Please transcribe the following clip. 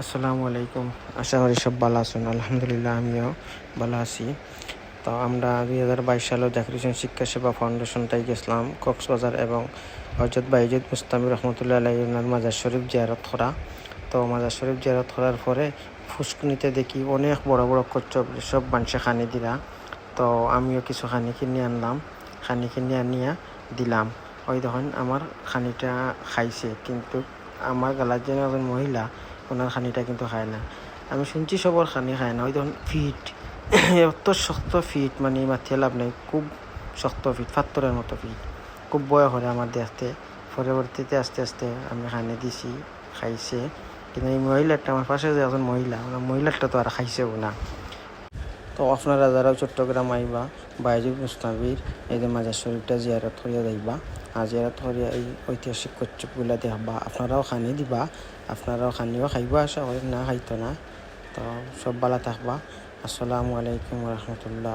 আসসালামু আলাইকুম। আশা করি সব ভালো আছেন। আলহামদুলিল্লাহ, আমিও ভালো আছি। তো আমরা দুই হাজার বাইশ সালে জাকির হোসেন শিক্ষা সেবা ফাউন্ডেশনটাই গেছিলাম কক্সবাজার এবং হজরত বাইজুদ মুস্তামি রহমতুল্লাহ আলাই ওনার মাজার শরীফ জিয়ারত করা। তো মাজার শরীফ জিয়ারত করার পরে ফুসকুনিতে দেখি অনেক বড় বড় কচ্ছপ, সব মানুষে খানি দিলা তো আমিও কিছু খানি কিনে আনলাম। খানি কিনে আনিয়া দিলাম। ওই দেখুন আমার খানিটা খাইছে, কিন্তু আমার গালার যেন একজন মহিলা ওনার খানিটা কিন্তু খায় না। আমি শুনছি সবার খানি খায় না। ওই ধরুন ফিট এত শক্ত ফিট মানে মাথিয়ে লাভ নেই। খুব শক্ত ফিট ফাত্তরের মতো ফিট খুব বয় হলে আমার দেখতে পরবর্তীতে আস্তে আস্তে আমি খানি দিছি, খাইছে। কিন্তু এই মহিলাটা আমার পাশে যে একজন মহিলা মহিলাটা তো আর খাইছেও না। তো আপনারা যারা চট্টগ্রাম আইবা বাইজুল মুস্তাবির এই যে মাজার শরীফটা জিয়ারত করিয়া যাইবা, আর জিয়ারত করিয়া এই ঐতিহাসিক কচ্ছপগুলা দেখবা, আপনারাও খানি দিবা, আপনারাও খানিও খাইবা, আশা করি না খাইতো না। তো সব বালা থাকবা। আসসালামু আলাইকুম রহমতুল্লাহ